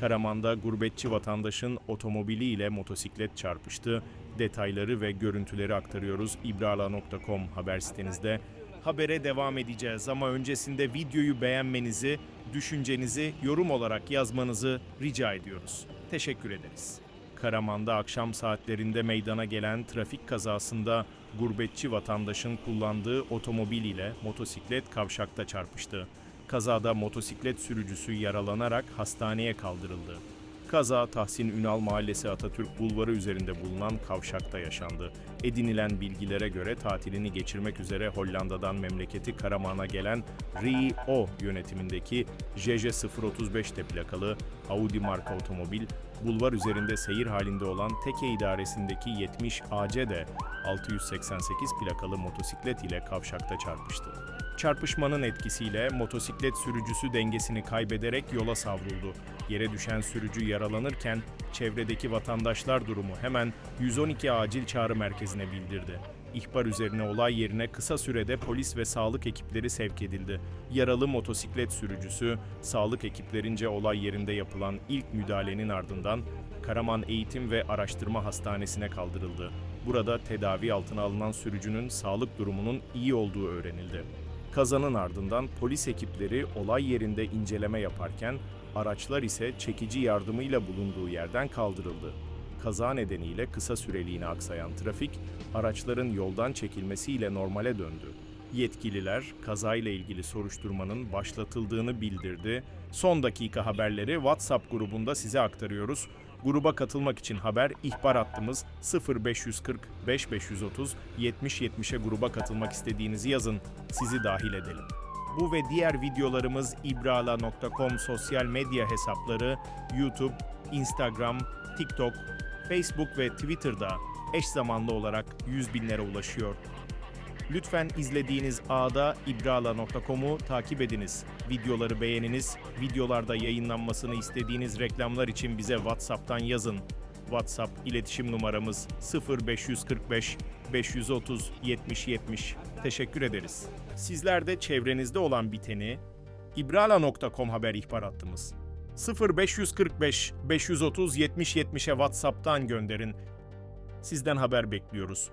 Karaman'da gurbetçi vatandaşın otomobiliyle motosiklet çarpıştı. Detayları ve görüntüleri aktarıyoruz ibrala.com haber sitenizde. Habere devam edeceğiz ama öncesinde videoyu beğenmenizi, düşüncenizi yorum olarak yazmanızı rica ediyoruz. Teşekkür ederiz. Karaman'da akşam saatlerinde meydana gelen trafik kazasında gurbetçi vatandaşın kullandığı otomobil ile motosiklet kavşakta çarpıştı. Kazada motosiklet sürücüsü yaralanarak hastaneye kaldırıldı. Kaza Tahsin Ünal Mahallesi Atatürk Bulvarı üzerinde bulunan kavşakta yaşandı. Edinilen bilgilere göre tatilini geçirmek üzere Hollanda'dan memleketi Karaman'a gelen Rio yönetimindeki JJ035 plakalı Audi marka otomobil, bulvar üzerinde seyir halinde olan Teke idaresindeki 70 ACD 688 plakalı motosiklet ile kavşakta çarpıştı. Çarpışmanın etkisiyle motosiklet sürücüsü dengesini kaybederek yola savruldu. Yere düşen sürücü yaralanırken çevredeki vatandaşlar durumu hemen 112 acil çağrı merkezine bildirdi. İhbar üzerine olay yerine kısa sürede polis ve sağlık ekipleri sevk edildi. Yaralı motosiklet sürücüsü, sağlık ekiplerince olay yerinde yapılan ilk müdahalenin ardından Karaman Eğitim ve Araştırma Hastanesi'ne kaldırıldı. Burada tedavi altına alınan sürücünün sağlık durumunun iyi olduğu öğrenildi. Kazanın ardından polis ekipleri olay yerinde inceleme yaparken araçlar ise çekici yardımıyla bulunduğu yerden kaldırıldı. Kaza nedeniyle kısa süreliğine aksayan trafik, araçların yoldan çekilmesiyle normale döndü. Yetkililer kazayla ilgili soruşturmanın başlatıldığını bildirdi. Son dakika haberleri WhatsApp grubunda size aktarıyoruz. Gruba katılmak için haber ihbar hattımız 0540 5530 70 70'e gruba katılmak istediğinizi yazın. Sizi dahil edelim. Bu ve diğer videolarımız ibrala.com sosyal medya hesapları, YouTube, Instagram, TikTok, Facebook ve Twitter'da eş zamanlı olarak 100 binlere ulaşıyor. Lütfen izlediğiniz ağda ibrala.com'u takip ediniz. Videoları beğeniniz, videolarda yayınlanmasını istediğiniz reklamlar için bize WhatsApp'tan yazın. WhatsApp iletişim numaramız 0545 530 70 70. Teşekkür ederiz. Sizler de çevrenizde olan biteni ibrala.com haber ihbar hattımız 0545 530 70 70'e WhatsApp'tan gönderin. Sizden haber bekliyoruz.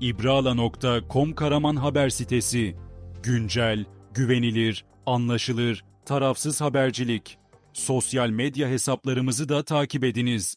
İbrala.com Karaman haber sitesi. Güncel, güvenilir, anlaşılır, tarafsız habercilik. Sosyal medya hesaplarımızı da takip ediniz.